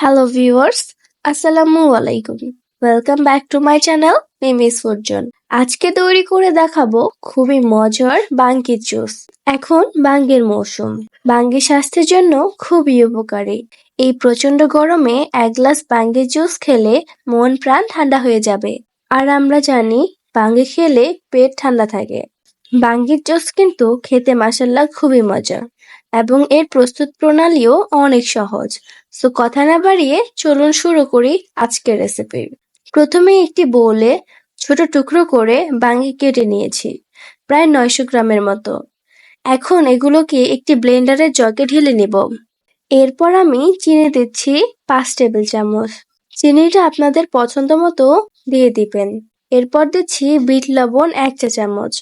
Hello viewers আসসালামু আলাইকুম welcome back to my channel Mimi's food zone আজকে তৈরি করে দেখাবো খুবই মজার বাঙ্গির জুস। এখন বাঙ্গির মৌসুম বাঙ্গি স্বাস্থ্যের জন্য খুবই উপকারী। এই প্রচণ্ড গরমে এক গ্লাস বাঙ্গির জুস খেলে মন প্রাণ ঠান্ডা হয়ে যাবে। আর আমরা জানি, বাঙ্গি খেলে পেট ঠান্ডা থাকে। বাঙ্গির জুস কিন্তু খেতে মাসাল্লাহ খুবই মজা। এবং এর প্রস্তুত প্রণালীও অনেক সহজ। সো কথা না বাড়িয়ে চলুন শুরু করি আজকের রেসিপি প্রথমে একটি বোলে ছোট টুকরো করে বাঙ্গি কেটে নিয়েছি, প্রায় নয়শো গ্রামের মতো। এখন এগুলোকে একটি ব্লেন্ডারের জগে ঢেলে নিব। এরপর আমি চিনি দিচ্ছি পাঁচ টেবিল চামচ। চিনিটা আপনাদের পছন্দ মতো দিয়ে দিবেন। এরপর দিচ্ছি বিট লবণ এক চা চামচ।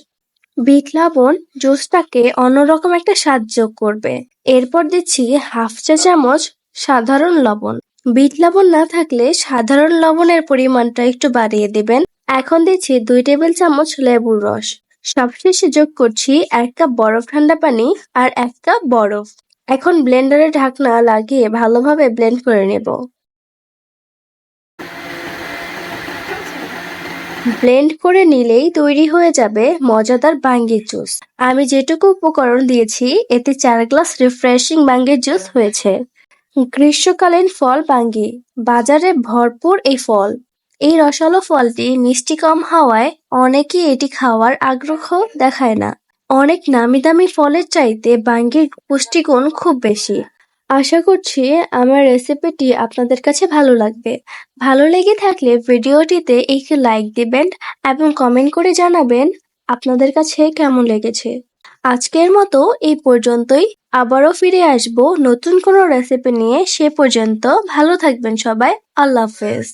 বিট লবণ জুসটাকে অন্যরকম একটা স্বাদ যোগ করবে। এরপর দিচ্ছি হাফ চা চামচ সাধারণ লবণ। বিট লবণ না থাকলে সাধারণ লবণের পরিমাণটা একটু বাড়িয়ে দিবেন। এখন দিচ্ছি দুই টেবিল চামচ লেবুর রস। সবশেষে যোগ করছি এক কাপ বরফ ঠান্ডা পানি আর এক কাপ বরফ। এখন ব্লেন্ডারে ঢাকনা লাগিয়ে ভালোভাবে ব্লেন্ড করে নেব। ব্লেন্ড করে নিলেই তৈরি হয়ে যাবে মজাদার বাঙ্গির জুস। আমি যেটুকু উপকরণ দিয়েছি, এতে চার গ্লাস রিফ্রেশিং বাঙ্গির জুস হয়েছে। গ্রীষ্মকালীন ফল বাঙ্গি। বাজারে ভরপুর এই ফল। এই রসালো ফলটি মিষ্টি কম হওয়ায় অনেকেই এটি খাওয়ার আগ্রহ দেখায় না। অনেক নামি দামি ফলের চাইতে বাঙ্গির পুষ্টিগুণ খুব বেশি। আশা করছি আমার রেসিপিটি আপনাদের কাছে ভালো লাগবে। ভালো লেগে থাকলে ভিডিওটিতে একটি লাইক দিবেন এবং কমেন্ট করে জানাবেন আপনাদের কাছে কেমন লেগেছে। আজকের মতো এই পর্যন্তই। আবারও ফিরে আসব নতুন কোনো রেসিপি নিয়ে। সে পর্যন্ত ভালো থাকবেন সবাই। আল্লাহ হাফেজ।